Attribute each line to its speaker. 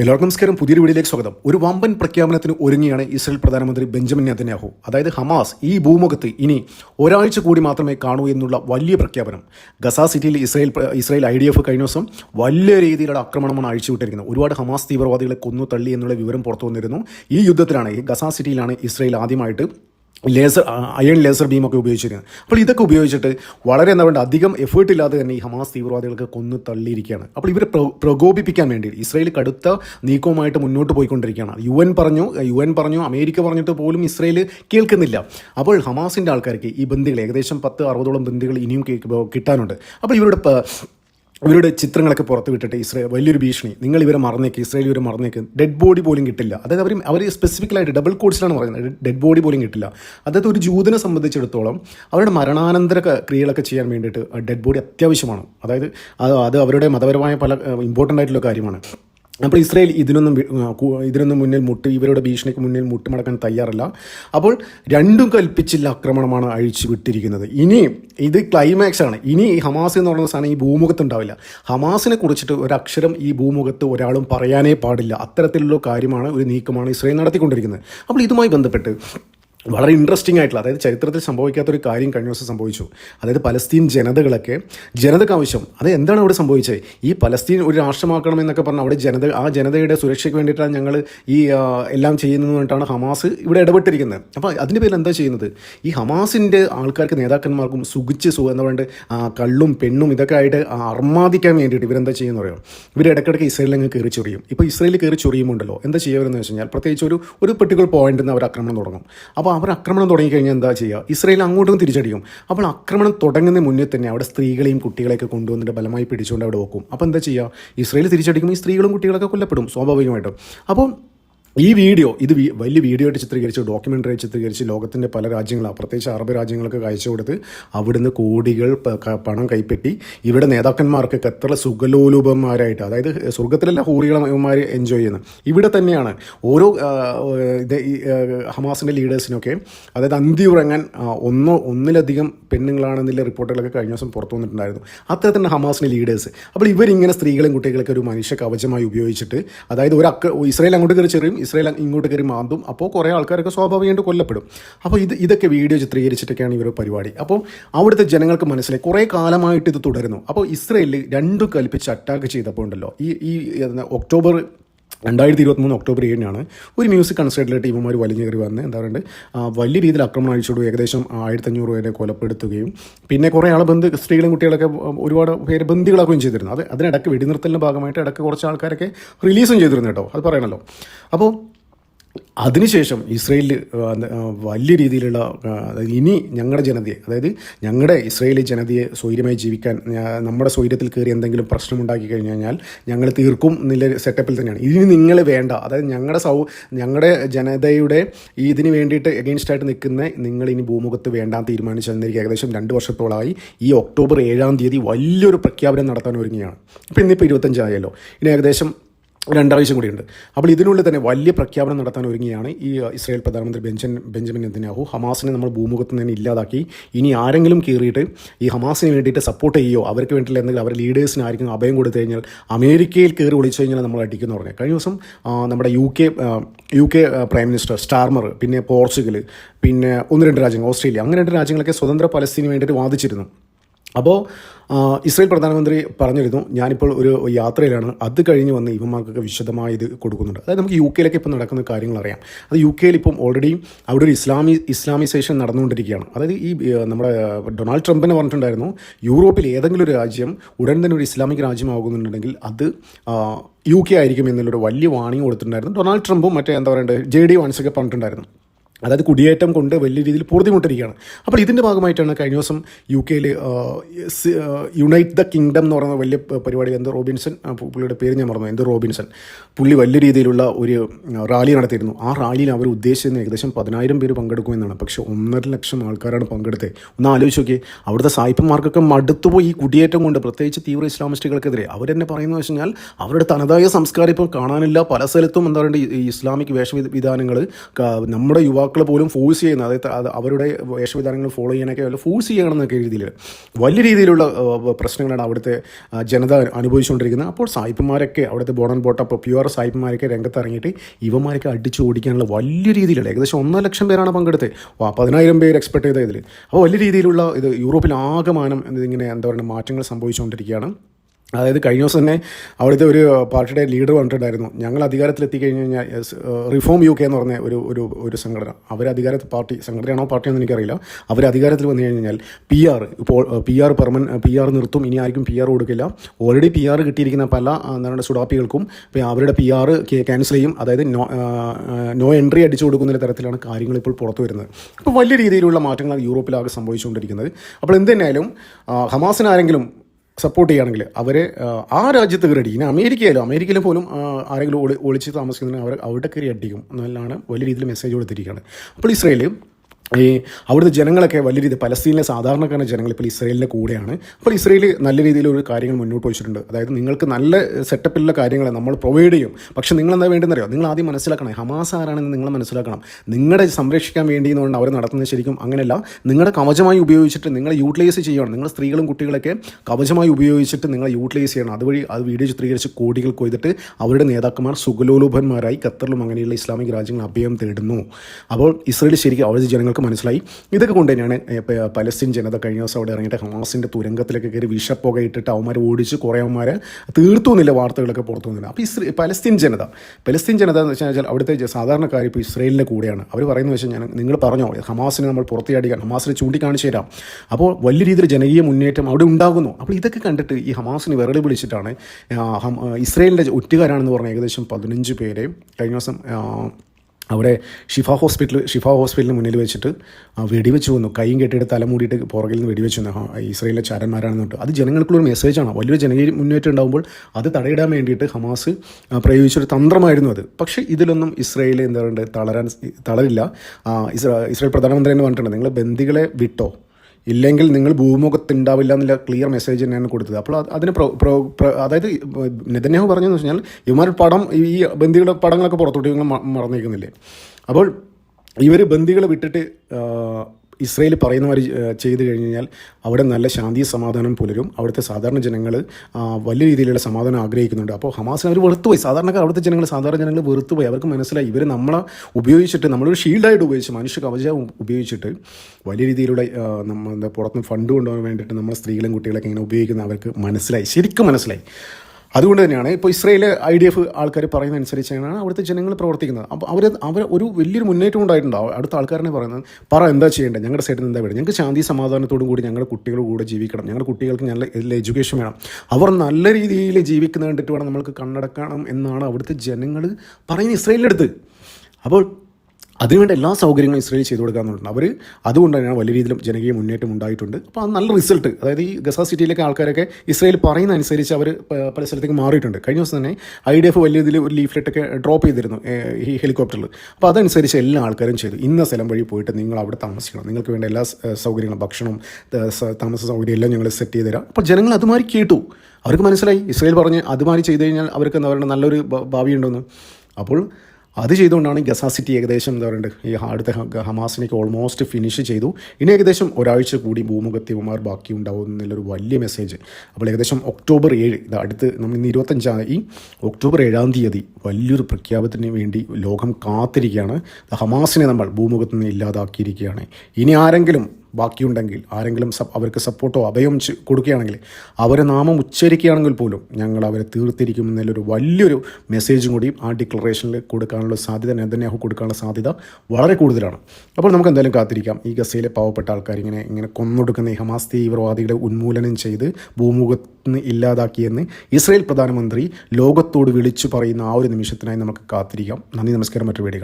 Speaker 1: എല്ലാവർക്കും നമസ്കാരം. പുതിയൊരു വീഡിയോയിലേക്ക് സ്വാഗതം. ഒരു വമ്പൻ പ്രഖ്യാപനത്തിന് ഒരുങ്ങിയാണ് ഇസ്രായേൽ പ്രധാനമന്ത്രി ബെഞ്ചമിൻ നെതന്യാഹു. അതായത് ഹമാസ് ഈ ഭൂമുഖത്ത് ഇനി ഒരാഴ്ച കൂടി മാത്രമേ കാണൂ എന്നുള്ള വലിയ പ്രഖ്യാപനം. ഗസ സിറ്റിയിൽ Israel Israel I D F കഴിഞ്ഞ ദിവസം വലിയ രീതിയിലുള്ള ആക്രമണമാണ് അഴിച്ചുവിട്ടിരിക്കുന്നത്. ഒരുപാട് ഹമാസ് തീവ്രവാദികളെ കൊന്നു തള്ളി എന്നുള്ള വിവരം പുറത്തു വന്നിരുന്നു. ഈ യുദ്ധത്തിലാണ് ഗസ സിറ്റിയിലാണ് ഇസ്രായേൽ ആദ്യമായിട്ട് ലേസർ അയൺ ലേസർ ബീമൊക്കെ ഉപയോഗിച്ചിരിക്കുന്നത്. അപ്പോൾ ഇതൊക്കെ ഉപയോഗിച്ചിട്ട് വളരെ എന്താ പറയുക അധികം എഫേർട്ട് ഇല്ലാതെ തന്നെ ഈ ഹമാസ് തീവ്രവാദികൾക്ക് കൊന്നു തള്ളിയിരിക്കുകയാണ്. അപ്പോൾ ഇവരെ പ്ര- പ്രകോപിപ്പിക്കാൻ വേണ്ടി ഇസ്രയേൽ കടുത്ത നീക്കവുമായിട്ട് മുന്നോട്ട് പോയിക്കൊണ്ടിരിക്കുകയാണ്. യു എൻ പറഞ്ഞു യു എൻ പറഞ്ഞു അമേരിക്ക പറഞ്ഞിട്ട് പോലും ഇസ്രയേൽ കേൾക്കുന്നില്ല. അപ്പോൾ ഹമാസിന്റെ ആൾക്കാർക്ക് ഈ ബന്ദികൾ ഏകദേശം പത്ത് അറുപതോളം ബന്ദികൾ ഇനിയും കിട്ടാനുണ്ട്. അപ്പോൾ ഇവരുടെ ഇവരുടെ ചിത്രങ്ങളൊക്കെ പുറത്ത് വിട്ടിട്ട് ഇസ്രേ വലിയൊരു ഭീഷണി. നിങ്ങൾ ഇവരെ മറന്നേക്ക് ഇസ്രായേൽ ഇവരെ മറന്നേക്ക്. ഡെഡ് ബോഡി പോലും കിട്ടില്ല. അതായത് അവർ അവർ സ്പെസിഫിക്കലായിട്ട് ഡബിൾ കോഡ്സിലാണ് പറയുന്നത്. ഡെഡ് ബോഡി പോലും കിട്ടില്ല. അതായത് ഒരു ജൂതനെ സംബന്ധിച്ചിടത്തോളം അവരുടെ മരണാനന്തര ക്രിയകളൊക്കെ ചെയ്യാൻ വേണ്ടിയിട്ട് ഡെഡ് ബോഡി അത്യാവശ്യമാണ്. അതായത് അത് അത് അവരുടെ മതപരമായ പല ഇമ്പോർട്ടന്റ് ആയിട്ടുള്ള കാര്യമാണ്. അപ്പോൾ ഇസ്രായേൽ ഇതിനൊന്നും ഇതിനൊന്നും മുന്നിൽ മുട്ട് ഇവരുടെ ഭീഷണിക്ക് മുന്നിൽ മുട്ടുമടക്കാൻ തയ്യാറല്ല. അപ്പോൾ രണ്ടും കൽപ്പിച്ചില്ല ആക്രമണമാണ് അഴിച്ചു വിട്ടിരിക്കുന്നത് ഇനി ഇത് ക്ലൈമാക്സ് ആണ്. ഇനി ഈ ഹമാസ് എന്ന് പറയുന്ന സാധനം ഈ ഭൂമുഖത്ത് ഉണ്ടാവില്ല. ഹമാസിനെ കുറിച്ചിട്ട് ഒരക്ഷരം ഈ ഭൂമുഖത്ത് ഒരാളും പറയാനേ പാടില്ല. അത്തരത്തിലുള്ള കാര്യമാണ് ഒരു നീക്കമാണ് ഇസ്രായേൽ നടത്തിക്കൊണ്ടിരിക്കുന്നത്. അപ്പോൾ ഇതുമായി ബന്ധപ്പെട്ട് വളരെ ഇൻട്രസ്റ്റിംഗ് ആയിട്ടുള്ള അതായത് ചരിത്രത്തിൽ സംഭവിക്കാത്തൊരു കാര്യം കഴിഞ്ഞ ദിവസം സംഭവിച്ചു. അതായത് പലസ്തീൻ ജനതകളൊക്കെ ജനതയ്ക്ക് ആവശ്യം അത് എന്താണ് അവിടെ സംഭവിച്ചത് ഈ പലസ്തീൻ ഒരു രാഷ്ട്രമാക്കണം എന്നൊക്കെ പറഞ്ഞാൽ അവിടെ ജനത ആ ജനതയുടെ സുരക്ഷയ്ക്ക് വേണ്ടിയിട്ടാണ് ഞങ്ങൾ ഈ എല്ലാം ചെയ്യുന്നത് പറഞ്ഞിട്ടാണ് ഹമാസ് ഇവിടെ ഇടപെട്ടിരിക്കുന്നത്. അപ്പോൾ അതിന്റെ പേരിൽ എന്താ ചെയ്യുന്നത്? ഈ ഹമാസിന്റെ ആൾക്കാർക്ക് നേതാക്കന്മാർക്കും സുഖിച്ച് സുഖം എന്താ പറയുക കള്ളും പെണ്ണും ഇതൊക്കെ ആയിട്ട് അർമാദിക്കാൻ വേണ്ടിയിട്ട് ഇവരെന്താ ചെയ്യുന്ന പറയാം ഇവർ ഇടയ്ക്കിടയ്ക്ക് ഇസ്രയേലിൽ കയറി ചൊറിയും. ഇപ്പോൾ ഇസ്രയേലിൽ കയറി ചൊറിയുമുണ്ടല്ലോ എന്താ ചെയ്യുമെന്ന് വെച്ച് കഴിഞ്ഞാൽ പ്രത്യേകിച്ച് ഒരു ഒരു പെർട്ടിക്കുലർ പോയിന്റിൽ നിന്ന് അവർ ആക്രമണം തുടങ്ങും. അപ്പോൾ അവർ ആക്രമണം തുടങ്ങിക്കഴിഞ്ഞാൽ എന്താ ചെയ്യുക? ഇസ്രയേൽ അങ്ങോട്ടും തിരിച്ചടിക്കും. അപ്പോൾ ആക്രമണം തുടങ്ങുന്ന മുന്നേ തന്നെ അവിടെ സ്ത്രീകളെയും കുട്ടികളെയൊക്കെ കൊണ്ടുവന്നിട്ട് ബലമായി പിടിച്ചുകൊണ്ട് അവിടെ വെക്കും. അപ്പോൾ എന്താ ചെയ്യുക? ഇസ്രയേൽ തിരിച്ചടിക്കുമ്പോൾ ഈ സ്ത്രീകളും കുട്ടികളൊക്കെ കൊല്ലപ്പെടും സ്വാഭാവികമായിട്ടും. അപ്പോൾ ഈ വീഡിയോ ഇത് വലിയ വീഡിയോ ആയിട്ട് ചിത്രീകരിച്ച് ഡോക്യുമെന്ററി ആയി ചിത്രീകരിച്ച് ലോകത്തിന്റെ പല രാജ്യങ്ങളും പ്രത്യേകിച്ച് അറബ് രാജ്യങ്ങൾക്ക് അയച്ചു കൊടുത്ത് അവിടുന്ന് കോടികൾ പണം കൈപ്പറ്റി ഇവിടെ നേതാക്കന്മാർക്ക് എത്ര സുഖലോലുപന്മാരായിട്ട് അതായത് സ്വർഗത്തിലല്ല ഹൂറികളമാർ എൻജോയ് ചെയ്യുന്നത് ഇവിടെ തന്നെയാണ് ഓരോ ഇത് ഹമാസിന്റെ ലീഡേഴ്സിനൊക്കെ അതായത് അന്തി ഉറങ്ങാൻ ആ, ഒന്നോ ഒന്നിലധികം പെണ്ണുങ്ങളാണെന്നുള്ള റിപ്പോർട്ടുകളൊക്കെ കഴിഞ്ഞ ദിവസം പുറത്തു വന്നിട്ടുണ്ടായിരുന്നു. അത്തരത്തിന്റെ ഹമാസിന്റെ ലീഡേഴ്സ് അപ്പോൾ ഇവരിങ്ങനെ സ്ത്രീകളും കുട്ടികളൊക്കെ ഒരു മനുഷ്യ കവചമായി ഉപയോഗിച്ചിട്ട് അതായത് ഒരു അക്ക ഇസ്രായേൽ അങ്ങോട്ട് കയറി ചെറിയും ഇസ്രായേൽ ഇങ്ങോട്ട് കയറി മാന്തും. അപ്പോൾ കുറേ ആൾക്കാരൊക്കെ സ്വാഭാവികമായിട്ട് കൊല്ലപ്പെടും. അപ്പോൾ ഇത് ഇതൊക്കെ വീഡിയോ ചിത്രീകരിച്ചിട്ടൊക്കെയാണ് ഇവരുടെ പരിപാടി. അപ്പോൾ അവിടുത്തെ ജനങ്ങൾക്ക് മനസ്സിലായി. കുറേ കാലമായിട്ട് ഇത് തുടരുന്നു. അപ്പോൾ ഇസ്രയേലിൽ രണ്ടും കൽപ്പിച്ച് അറ്റാക്ക് ചെയ്തപ്പോൾ ഉണ്ടല്ലോ ഈ ഈ ഒക്ടോബർ രണ്ടായിരത്തി ഇരുപത്തി മൂന്ന് ഒക്ടോബർ ഏഴിനാണ് ഒരു മ്യൂസിക് കൺസേർട്ടിലെ ടീമുമാർ വലിഞ്ഞു കയറി വന്ന് എന്താ പറയുക വലിയ രീതിയിൽ ആക്രമണം അഴിച്ചോടും ഏകദേശം ആയിരത്തഞ്ഞൂറ് പേരെ കൊലപ്പെടുത്തുകയും പിന്നെ കുറേ ആൾ ബന്ധു സ്ത്രീകളും കുട്ടികളൊക്കെ ഒരുപാട് പേര് ബന്ദികളാക്കുകയും ചെയ്തിരുന്നു. അത് അതിനിടയ്ക്ക് വെടിനിർത്തലിന്റെ ഭാഗമായിട്ട് ഇടയ്ക്ക് കുറച്ച് ആൾക്കാരൊക്കെ റിലീസും ചെയ്തിരുന്നു കേട്ടോ അത് പറയണല്ലോ. അപ്പോൾ അതിനുശേഷം ഇസ്രയേലിൽ വലിയ രീതിയിലുള്ള അതായത് ഇനി ഞങ്ങളുടെ ജനതയെ അതായത് ഞങ്ങളുടെ ഇസ്രയേലി ജനതയെ സ്വൈര്യമായി ജീവിക്കാൻ നമ്മുടെ സ്വൈര്യത്തിൽ കയറി എന്തെങ്കിലും പ്രശ്നമുണ്ടാക്കി കഴിഞ്ഞു കഴിഞ്ഞാൽ ഞങ്ങൾ തീർക്കും നില സെറ്റപ്പിൽ തന്നെയാണ്. ഇനി നിങ്ങൾ വേണ്ട അതായത് ഞങ്ങളുടെ സൗ ഞങ്ങളുടെ ജനതയുടെ ഈ ഇതിന് വേണ്ടിയിട്ട് എഗെയിൻസ്റ്റ് ആയിട്ട് നിൽക്കുന്ന നിങ്ങൾ ഇനി ഭൂമുഖത്ത് വേണ്ടാൻ തീരുമാനിച്ചു തന്നിരിക്കുക ഏകദേശം രണ്ട് വർഷത്തോളമായി ഈ ഒക്ടോബർ ഏഴാം തീയതി വലിയൊരു പ്രഖ്യാപനം നടത്താൻ ഒരുങ്ങിയാണ് ഇപ്പോൾ ഇന്നിപ്പോൾ ഇരുപത്തഞ്ചായല്ലോ ഇനി ഏകദേശം രണ്ടാഴ്ച കൂടിയുണ്ട്. അപ്പോൾ ഇതിനുള്ളിൽ തന്നെ വലിയ പ്രഖ്യാപനം നടത്താൻ ഒരുങ്ങിയാണ് ഈ ഇസ്രായേൽ പ്രധാനമന്ത്രി ബെഞ്ചൻ ബെഞ്ചമിൻ നെതന്യാഹു. ഹമാസിനെ നമ്മൾ ഭൂമുഖത്ത് നിന്ന് ഇല്ലാതാക്കി. ഇനി ആരെങ്കിലും കയറിയിട്ട് ഈ ഹമാസിന് വേണ്ടിയിട്ട് സപ്പോർട്ട് ചെയ്യുമോ അവർക്ക് വേണ്ടിയിട്ട് എന്തെങ്കിലും അവരുടെ ലീഡേഴ്സിന് ആയിരിക്കും അഭയം കൊടുത്തു കഴിഞ്ഞാൽ അമേരിക്കയിൽ കയറി ഒളിച്ചു കഴിഞ്ഞാൽ നമ്മൾ അടിക്കുന്നു പറഞ്ഞു കഴിഞ്ഞ ദിവസം നമ്മുടെ U K U K prime minister Starmer പിന്നെ പോർച്ചുഗൽ പിന്നെ ഒന്ന് രണ്ട് രാജ്യങ്ങൾ ഓസ്ട്രേലിയ അങ്ങനെ രണ്ട് രാജ്യങ്ങളൊക്കെ സ്വതന്ത്ര പലസ്തീന് വേണ്ടിയിട്ട് വാദിച്ചിരുന്നു. അപ്പോൾ ഇസ്രയേൽ പ്രധാനമന്ത്രി പറഞ്ഞിരുന്നു ഞാനിപ്പോൾ ഒരു യാത്രയിലാണ്. അത് കഴിഞ്ഞ് വന്ന് ഇവന്മാർക്കൊക്കെ വിശദമായി ഇത് കൊടുക്കുന്നുണ്ട്. അതായത് നമുക്ക് യു കെയിലൊക്കെ ഇപ്പോൾ നടക്കുന്ന കാര്യങ്ങൾ അറിയാം അത് യു കെയിൽ ഇപ്പം ഓൾറെഡി അവിടെ ഒരു ഇസ്ലാമി ഇസ്ലാമിസേഷൻ നടന്നുകൊണ്ടിരിക്കുകയാണ്. അതായത് ഈ നമ്മുടെ ഡൊണാൾഡ് ട്രംപിനെ പറഞ്ഞിട്ടുണ്ടായിരുന്നു യൂറോപ്പിൽ ഏതെങ്കിലും ഒരു രാജ്യം ഉടൻ തന്നെ ഒരു ഇസ്ലാമിക് രാജ്യമാകുന്നുണ്ടെങ്കിൽ അത് യു കെ ആയിരിക്കും എന്നുള്ളൊരു വലിയ വാണിംഗ് കൊടുത്തിട്ടുണ്ടായിരുന്നു. ഡൊണാൾഡ് ട്രംപും മറ്റേ എന്താ പറയേണ്ടത് ജെ ഡി വാൻസൊക്കെ പറഞ്ഞിട്ടുണ്ടായിരുന്നു. അതായത് കുടിയേറ്റം കൊണ്ട് വലിയ രീതിയിൽ പൂർത്തിമുട്ടിരിക്കുകയാണ് അപ്പോൾ ഇതിന്റെ ഭാഗമായിട്ടാണ് കഴിഞ്ഞ ദിവസം യു കെയിൽ യുണൈറ്റ് ദ കിങ്ഡം എന്ന് പറയുന്ന വലിയ പരിപാടി എന്ത് റോബിൻസൺ പുള്ളിയുടെ പേര് ഞാൻ മറന്നു എന്ത് റോബിൻസൺ. പുള്ളി വലിയ രീതിയിലുള്ള ഒരു റാലി നടത്തിയിരുന്നു. ആ റാലിയിൽ അവർ ഉദ്ദേശിച്ചിരുന്ന ഏകദേശം പതിനായിരം പേര് പങ്കെടുക്കുമെന്നാണ് പക്ഷേ ഒന്നര ലക്ഷം ആൾക്കാരാണ് പങ്കെടുത്തത്. ഒന്ന് ആലോചിച്ച് നോക്കി അവിടുത്തെ സായിപ്പന്മാർക്കൊക്കെ മടുത്തുപോയി ഈ കുടിയേറ്റം കൊണ്ട് പ്രത്യേകിച്ച് തീവ്ര ഇസ്ലാമിസ്റ്റുകൾക്കെതിരെ. അവരെന്നെ പറയുന്നത് വെച്ച് കഴിഞ്ഞാൽ അവരുടെ തനതായ സംസ്കാരം ഇപ്പോൾ കാണാനില്ല. പല സ്ഥലത്തും എന്താ പറയുക ഈ ഇസ്ലാമിക് വേഷവിധാനങ്ങൾ നമ്മുടെ യുവാക്കൾ യുവാക്കൾ പോലും ഫോഴ്സ് ചെയ്യുന്ന അതായത് അത് അവരുടെ വേഷവിധാനങ്ങൾ ഫോളോ ചെയ്യാനൊക്കെ അല്ല ഫോഴ്സ് ചെയ്യണമെന്നൊക്കെ രീതിയിൽ വലിയ രീതിയിലുള്ള പ്രശ്നങ്ങളാണ് അവിടുത്തെ ജനത അനുഭവിച്ചുകൊണ്ടിരിക്കുന്നത്. അപ്പോൾ സായിപ്പന്മാരൊക്കെ അവിടുത്തെ ബോണൻ അപ്പോൾ പ്യുവർ സായിപ്പന്മാരൊക്കെ രംഗത്തിറങ്ങിയിട്ട് ഇവന്മാരൊക്കെ അടിച്ചു ഓടിക്കാനുള്ള വലിയ രീതിയിലുള്ള ഏകദേശം ഒന്നര ലക്ഷം പേരാണ് പങ്കെടുത്തത്. വാ, പതിനായിരം പേര് എക്സ്പെക്ട് ചെയ്ത ഇതിൽ അപ്പോൾ വലിയ രീതിയിലുള്ള ഇത് യൂറോപ്പിൽ ആകമാനം ഇതിങ്ങനെ എന്താ പറയുക മാറ്റങ്ങൾ സംഭവിച്ചുകൊണ്ടിരിക്കുകയാണ്. അതായത് കഴിഞ്ഞ ദിവസം തന്നെ അവിടുത്തെ ഒരു പാർട്ടിയുടെ ലീഡർ പറഞ്ഞിട്ടുണ്ടായിരുന്നു ഞങ്ങൾ അധികാരത്തിലെത്തി കഴിഞ്ഞ് കഴിഞ്ഞാൽ റിഫോം യു കെ എന്ന് പറഞ്ഞ ഒരു ഒരു ഒരു സംഘടന. അവർ അധികാരത്തിൽ പാർട്ടി സംഘടനയാണോ പാർട്ടിയാണെന്ന് എനിക്കറിയില്ല. അവർ അധികാരത്തിൽ വന്നു കഴിഞ്ഞാൽ പി ആർ ഇപ്പോൾ P R permanent P R നിർത്തും. ഇനി ആർക്കും പി ആർ കൊടുക്കില്ല. ഓൾറെഡി പി ആർ കിട്ടിയിരിക്കുന്ന പല എന്താണ് സുഡാപ്പികൾക്കും അവരുടെ പി ആർ ക്യാൻസൽ ചെയ്യും. അതായത് നോ നോ എൻട്രി അടിച്ചു കൊടുക്കുന്ന തരത്തിലാണ് കാര്യങ്ങൾ ഇപ്പോൾ പുറത്തു വരുന്നത്. അപ്പോൾ വലിയ രീതിയിലുള്ള മാറ്റങ്ങളാണ് യൂറോപ്പിലാകെ സംഭവിച്ചുകൊണ്ടിരിക്കുന്നത്. അപ്പോൾ എന്ത് തന്നെയായാലും ആ, ഹമാസിന് ആരെങ്കിലും സപ്പോർട്ട് ചെയ്യുകയാണെങ്കിൽ അവരെ ആ, രാജ്യത്ത് കയറി അടിക്കും ഇനി അമേരിക്കയിലും അമേരിക്കയിലും പോലും ആരെങ്കിലും ഒളി ഒളിച്ച് താമസിക്കുന്നതിന് അവർ അവിടെ കയറി അടിക്കും. എന്നുള്ളതാണ് വലിയ രീതിയിൽ മെസ്സേജ് കൊടുത്തിരിക്കുകയാണ്. അപ്പോൾ ഇസ്രയേൽ ഈ അവിടുത്തെ ജനങ്ങളൊക്കെ വലിയ രീതിയിൽ പലസ്തീനിലെ സാധാരണക്കാരൻ ജനങ്ങൾ ഇപ്പോൾ ഇസ്രയേലിന്റെ കൂടെയാണ്. അപ്പോൾ ഇസ്രയേൽ നല്ല രീതിയിൽ ഒരു കാര്യങ്ങൾ മുന്നോട്ട് വെച്ചിട്ടുണ്ട്. അതായത് നിങ്ങൾക്ക് നല്ല സെറ്റപ്പിലുള്ള കാര്യങ്ങളെ നമ്മൾ പ്രൊവൈഡ് ചെയ്യും. പക്ഷേ നിങ്ങൾ എന്താ വേണ്ടെന്നറിയോ നിങ്ങൾ ആദ്യം മനസ്സിലാക്കണം ഹമാസ് ആരാണെന്ന് നിങ്ങൾ മനസ്സിലാക്കണം. നിങ്ങളെ സംരക്ഷിക്കാൻ വേണ്ടി എന്നുകൊണ്ട് അവർ നടത്തുന്നത് ശരിക്കും അങ്ങനെയല്ല. നിങ്ങളുടെ കവചമായി ഉപയോഗിച്ചിട്ട് നിങ്ങളെ യൂട്ടിലൈസ് ചെയ്യണം. നിങ്ങൾ സ്ത്രീകളും കുട്ടികളൊക്കെ കവചമായി ഉപയോഗിച്ചിട്ട് നിങ്ങളെ യൂട്ടിലൈസ് ചെയ്യണം. അതുവഴി അത് വീഡിയോ ചിത്രീകരിച്ച് കോടികൾ കൊയ്തിട്ട് അവരുടെ നേതാക്കന്മാർ സുഗലോലോഭന്മാരായി ഖത്തറിലും അങ്ങനെയുള്ള ഇസ്ലാമിക് രാജ്യങ്ങൾ അഭയം തേടുന്നു. അപ്പോൾ ഇസ്രയേൽ ശരിക്കും അവിടുത്തെ ജനങ്ങൾക്ക് മനസ്സിലായി. ഇതൊക്കെ കൊണ്ട് തന്നെയാണ് പലസ്തീൻ ജനത കഴിഞ്ഞ ദിവസം അവിടെ ഇറങ്ങിയിട്ട് ഹമാസിന്റെ തുരങ്കത്തിലൊക്കെ കയറി വിഷപ്പുക ഇട്ടിട്ട് അവന്മാരെ ഓടിച്ച് കുറേ അവന്മാരെ തീർത്തു എന്നില്ല വാർത്തകളൊക്കെ പുറത്തു വന്നില്ല. അപ്പോൾ ഇസ്രേ പലസ്തീൻ ജനത പലസ്തീൻ ജനത എന്ന് വെച്ചാൽ അവിടുത്തെ ജ- സാധാരണക്കാർ ഇപ്പോൾ ഇസ്രയേലിന്റെ കൂടെയാണ്. അവർ പറയുന്നത് വെച്ചാൽ ഞാൻ നിങ്ങൾ പറഞ്ഞോ ഹമാസിനെ നമ്മൾ പുറത്തിയാടിക്കാൻ ഹമാസിനെ ചൂണ്ടിക്കാണിച്ചു തരാം. അപ്പോൾ വലിയ രീതിയിൽ ജനകീയ മുന്നേറ്റം അവിടെ ഉണ്ടാകുന്നു. അപ്പോൾ ഇതൊക്കെ കണ്ടിട്ട് ഈ ഹമാസിന് വിരളി വിളിച്ചിട്ടാണ് ഇസ്രയേലിന്റെ ഒറ്റുകാരാണെന്ന് പറഞ്ഞ ഏകദേശം പതിനഞ്ച് പേരെ കഴിഞ്ഞ ദിവസം അവിടെ ഷിഫ ഹോസ്പിറ്റൽ ഷിഫ ഹോസ്പിറ്റലിന് മുന്നിൽ വെച്ചിട്ട് വെടിവെച്ച് വന്നു. കൈയും കെട്ടിയിട്ട് തല മൂടിയിട്ട് പുറകിൽ നിന്ന് വെടിവെച്ച് വന്നു. ഇസ്രയേലിലെ ചാരന്മാരാണെന്ന് പറഞ്ഞിട്ട്. അത് ജനങ്ങൾക്കുള്ള ഒരു മെസ്സേജാണ് വലിയൊരു ജനകീയ മുന്നേറ്റം ഉണ്ടാകുമ്പോൾ അത് തടയിടാൻ വേണ്ടിയിട്ട് ഹമാസ് പ്രയോഗിച്ചൊരു തന്ത്രമായിരുന്നു അത്. പക്ഷേ ഇതിലൊന്നും ഇസ്രയേൽ എന്താ പറയുക തളരാൻ തളരില്ല. ഇസ്രായേൽ പ്രധാനമന്ത്രി എന്ന് പറഞ്ഞിട്ടുണ്ട്. നിങ്ങൾ ബന്ദികളെ വിട്ടോ? ഇല്ലെങ്കിൽ നിങ്ങൾ ഭൂമുഖത്ത് ഉണ്ടാവില്ല എന്നുള്ള ക്ലിയർ മെസ്സേജ് തന്നെയാണ് കൊടുത്തത്. അപ്പോൾ അത് അതിന് അതായത് നെതന്യാഹു പറഞ്ഞതെന്ന് വെച്ച് കഴിഞ്ഞാൽ ഇവന്മാർ പടം ഈ ബന്ദികളുടെ പടങ്ങളൊക്കെ പുറത്തോട്ട് നിങ്ങൾ മറന്നിരിക്കുന്നില്ലേ അപ്പോൾ ഇവർ ബന്ദികളെ വിട്ടിട്ട് ഇസ്രയേൽ പറയുന്ന മാതിരി ചെയ്തു കഴിഞ്ഞു കഴിഞ്ഞാൽ അവിടെ നല്ല ശാന്തി സമാധാനം പുലരും. അവിടുത്തെ സാധാരണ ജനങ്ങൾ വലിയ രീതിയിലുള്ള സമാധാനം ആഗ്രഹിക്കുന്നുണ്ട്. അപ്പോൾ ഹമാസിന് അവർ വെറുത്തുപോയി. സാധാരണക്കാർ അവിടുത്തെ ജനങ്ങൾ സാധാരണ ജനങ്ങൾ വെറുത്തുപോയി. അവർക്ക് മനസ്സിലായി. ഇവർ നമ്മളെ ഉപയോഗിച്ചിട്ട് നമ്മളൊരു ഷീൽഡായിട്ട് ഉപയോഗിച്ച് മനുഷ്യ കവചം ഉപയോഗിച്ചിട്ട് വലിയ രീതിയിലുള്ള നമ്മുടെ എന്താ പുറത്തുനിന്ന് ഫണ്ട് കൊണ്ടുപോകാൻ വേണ്ടിയിട്ട് നമ്മളെ സ്ത്രീകളും കുട്ടികളൊക്കെ ഇങ്ങനെ ഉപയോഗിക്കുന്ന അവർക്ക് മനസ്സിലായി. ശരിക്കും മനസ്സിലായി. അതുകൊണ്ട് തന്നെയാണ് ഇപ്പോൾ ഇസ്രയേൽ ഐ ഡി എഫ് ആൾക്കാർ പറയുന്ന അനുസരിച്ചാണ് അവിടുത്തെ ജനങ്ങൾ പ്രവർത്തിക്കുന്നത്. അപ്പോൾ അവർ അവർ ഒരു വലിയൊരു മുന്നേറ്റം ഉണ്ടായിട്ടുണ്ടാവും. അടുത്ത ആൾക്കാരനെ പറയുന്നത് പറ എന്താ ചെയ്യേണ്ടത്? ഞങ്ങളുടെ സൈഡിൽ നിന്ന് എന്താ വേണ്ടത്? ഞങ്ങൾക്ക് ശാന്തി സമാധാനത്തോടും കൂടി ഞങ്ങളുടെ കുട്ടികളുടെ കൂടെ ജീവിക്കണം. ഞങ്ങളുടെ കുട്ടികൾക്ക് നല്ല എഡ്യൂക്കേഷൻ വേണം. അവർ നല്ല രീതിയിൽ ജീവിക്കുന്നത് കണ്ടിട്ട് വേണം നമ്മൾക്ക് കണ്ണടക്കണം എന്നാണ് അവിടുത്തെ ജനങ്ങൾ പറയുന്നത് ഇസ്രയേലിന്റെ അടുത്ത്. അപ്പോൾ അതിനുവേണ്ട എല്ലാ സൗകര്യങ്ങളും ഇസ്രയേൽ ചെയ്തു കൊടുക്കാമെന്നുണ്ട് അവർ അതുകൊണ്ട് തന്നെയാണ് വലിയ രീതിയിലും ജനകീയ മുന്നേറ്റം ഉണ്ടായിട്ടുണ്ട്. അപ്പോൾ അത് നല്ല റിസൾട്ട് അതായത് ഈ ഗസ സിറ്റിയിലൊക്കെ ആൾക്കാരൊക്കെ ഇസ്രയേൽ പറയുന്ന അനുസരിച്ച് അവർ പല സ്ഥലത്തേക്ക് മാറിയിട്ടുണ്ട്. കഴിഞ്ഞ ദിവസം തന്നെ ഐ ഡി എഫ് വലിയ രീതിയിൽ ഒരു ലീഫ്ലെറ്റൊക്കെ ഡ്രോപ്പ് ചെയ്തിരുന്നു ഈ ഹെലികോപ്റ്ററിൽ അപ്പോൾ അതനുസരിച്ച് എല്ലാ ആൾക്കാരും ചെയ്തു. ഇന്ന സ്ഥലം വഴി പോയിട്ട് നിങ്ങൾ അവിടെ താമസിക്കണം. നിങ്ങൾക്ക് വേണ്ട എല്ലാ സൗകര്യങ്ങളും ഭക്ഷണവും താമസ സൗകര്യം എല്ലാം ഞങ്ങൾ സെറ്റ് ചെയ്ത് തരാം. അപ്പോൾ ജനങ്ങൾ അതുമാതിരി കേട്ടു. അവർക്ക് മനസ്സിലായി. ഇസ്രയേൽ പറഞ്ഞ് അതുമാതിരി ചെയ്തു കഴിഞ്ഞാൽ അവർക്ക് എന്താ പറയുക നല്ലൊരു ഭാവിയുണ്ടെന്ന്. അപ്പോൾ അത് ചെയ്തുകൊണ്ടാണ് ഗസ സിറ്റി ഏകദേശം എന്താ പറയുക ഈ അടുത്ത ഹമാസിനേക്ക് ഓൾമോസ്റ്റ് ഫിനിഷ് ചെയ്തു. ഇനി ഏകദേശം ഒരാഴ്ച കൂടി ഭൂമുഖത്തിമാർ ബാക്കി ഉണ്ടാവും എന്നുള്ളൊരു വലിയ മെസ്സേജ് അപ്പോൾ ഏകദേശം ഒക്ടോബർ ഏഴ് ഇത് അടുത്ത് നമ്മൾ ഇന്ന് ഇരുപത്തഞ്ചായി ഒക്ടോബർ ഏഴാം തീയതി വലിയൊരു പ്രഖ്യാപനത്തിന് വേണ്ടി ലോകം കാത്തിരിക്കുകയാണ്. ഹമാസിനെ നമ്മൾ ഭൂമുഖത്ത് നിന്ന് ഇല്ലാതാക്കിയിരിക്കുകയാണ്. ഇനി ആരെങ്കിലും ബാക്കിയുണ്ടെങ്കിൽ ആരെങ്കിലും അവർക്ക് സപ്പോർട്ടോ അഭയം കൊടുക്കുകയാണെങ്കിൽ അവരെ നാമം ഉച്ചരിക്കുകയാണെങ്കിൽ പോലും ഞങ്ങൾ അവരെ തീർത്തിരിക്കും എന്നുള്ളൊരു വലിയൊരു മെസ്സേജും കൂടി ആ ഡിക്ലറേഷനിൽ കൊടുക്കാനുള്ള സാധ്യത നെതന്യാഹു കൊടുക്കാനുള്ള സാധ്യത വളരെ കൂടുതലാണ്. അപ്പോൾ നമുക്ക് എന്തായാലും കാത്തിരിക്കാം. ഈ ഗസയിലെ പാവപ്പെട്ട ആൾക്കാർ ഇങ്ങനെ ഇങ്ങനെ കൊന്നൊടുക്കുന്ന ഹമാസ് തീവ്രവാദികളെ ഉന്മൂലനം ചെയ്ത് ഭൂമുഖത്ത് ഇല്ലാതാക്കിയെന്ന് ഇസ്രയേൽ പ്രധാനമന്ത്രി ലോകത്തോട് വിളിച്ചു പറയുന്ന ആ ഒരു നിമിഷത്തിനായി നമുക്ക് കാത്തിരിക്കാം. നന്ദി നമസ്കാരം. മറ്റു വീഡിയോ